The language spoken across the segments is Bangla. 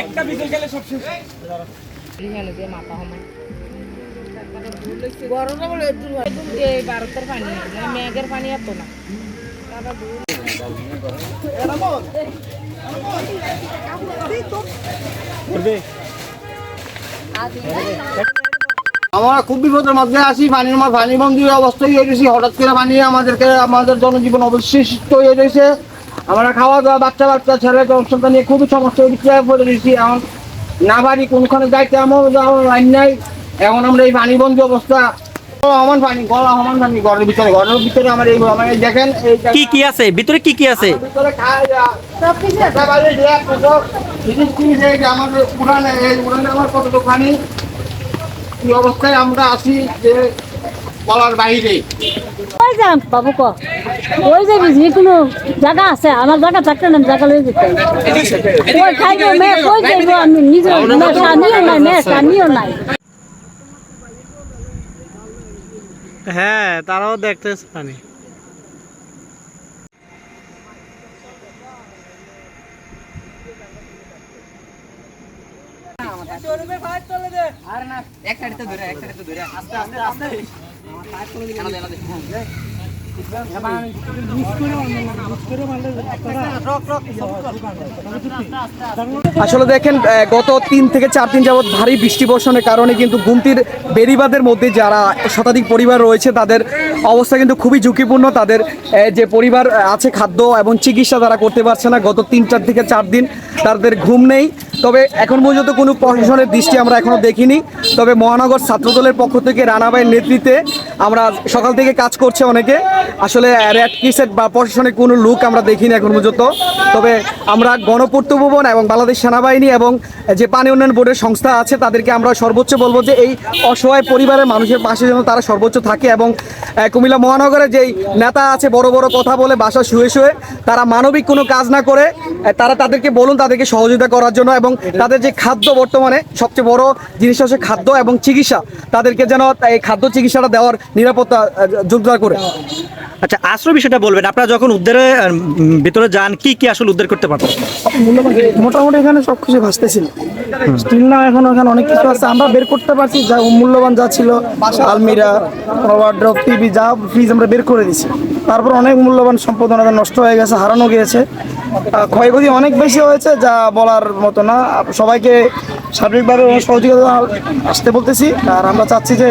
একটা বিকেল গেলে সব শেষ মাথা বলে ভারতের পানি মেঘের পানি এত না আমরা খুব বিপদের মধ্যে আছি পানির মধ্যে পানি বন্দি অবস্থায় হয়ে গেছি। হঠাৎ করে পানি আমাদেরকে আমাদের জনজীবন অবশিষ্ট হয়ে রয়েছে আমরা খাওয়া দাওয়া বাচ্চা বাচ্চা ছেলে জনসংখ্যা নিয়ে খুবই সমস্যা হয়ে পড়ে রয়েছি এখন না বাড়ি কোনখানে যাইতে আমার লাইন নাই। এখন আমরা এই পানি বন্দি অবস্থা। সমান পানি গলা সমান পানি ঘরের ভিতরে ঘরের ভিতরে আমার এই আমার দেখেন কি কি আছে? ভিতরে কি কি আছে? ভিতরে যে। আমার উড়ানে এই উড়ানে আমার কতটুকু পানি? এই অবস্থায় আমরা আছি যে বলার বাইরে। ওই যাম বাবু ক ওই যে কোনো জায়গা আছে আমার জায়গা থাকতে না জায়গা লয়ে যেতে। ওই খাইবো মে কই যাইবো আমি নিজে মে স্বামীও নাই মে স্বামীও নাই। হ্যাঁ তারাও দেখতেছে পানি। আসলে দেখেন গত তিন থেকে চার দিন যাবৎ ভারী বৃষ্টি বর্ষণের কারণে কিন্তু গুমতির বেরিবাদের মধ্যে যারা শতাধিক পরিবার রয়েছে, তাদের অবস্থা কিন্তু খুবই ঝুঁকিপূর্ণ। তাদের যে পরিবার আছে খাদ্য এবং চিকিৎসা তারা করতে পারছে না। গত তিন, চার থেকে চার দিন তাদের ঘুম নেই। তবে এখন পর্যন্ত কোনো প্রশাসনের দৃষ্টি আমরা এখনও দেখিনি। তবে মহানগর ছাত্রদলের পক্ষ থেকে রানাবাইয়ের নেতৃত্বে আমরা সকাল থেকে কাজ করছে অনেকে। আসলে রেড ক্রিসেট বা প্রশাসনের কোনো লুক আমরা দেখিনি এখন পর্যন্ত। তবে আমরা গণপূর্ত ভবন এবং বাংলাদেশ সেনাবাহিনী এবং যে পানি উন্নয়ন বোর্ডের সংস্থা আছে, তাদেরকে আমরা সর্বোচ্চ বলব যে এই অসহায় পরিবারের মানুষের পাশে যেন তারা সর্বোচ্চ থাকে এবং কুমিল্লা মহানগরে যেই নেতা আছে, বড় বড় কথা বলে বাসা শুয়ে শুয়ে তারা মানবিক কোনো কাজ না করে তারা তাদেরকে বলুন, তাদেরকে সহযোগিতা করার জন্য এবং তাদের যে খাদ্য বর্তমানে সবচেয়ে বড় জিনিস হচ্ছে খাদ্য এবং চিকিৎসা। তাদেরকে যেন এই খাদ্য চিকিৎসাটা দেওয়ার নিরাপত্তা জোরদার করে। আচ্ছা আশ্রয় বিষয়টা বলবেন। আপনারা যখন উদ্ধারে ভিতরে যান কি কি আসলে উদ্ধার করতে পারবেন মোটামুটি এখানে সব কিছু ভাসতেছিল। স্টিল না এখন এখানে অনেক কিছু আছে। আমরা বের করতে পারছি যা মূল্যবান যা ছিল। আলমিরা ওয়ার্ড্রপ টিভি যা ফ্রিজ আমরা বের করে দিছি। তারপর অনেক মূল্যবান সম্পদ ওনাদের নষ্ট হয়ে গেছে হারানো গিয়েছে। ক্ষয়ক্ষতি অনেক বেশি হয়েছে যা বলার মতো না। সবাইকে সার্বিকভাবে সহযোগিতা আসতে বলতেছি। আর আমরা চাচ্ছি যে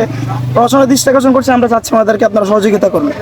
প্রশাসনের দৃষ্টি আকর্ষণ করছি, আমরা চাচ্ছি আমাদেরকে আপনারা সহযোগিতা করবেন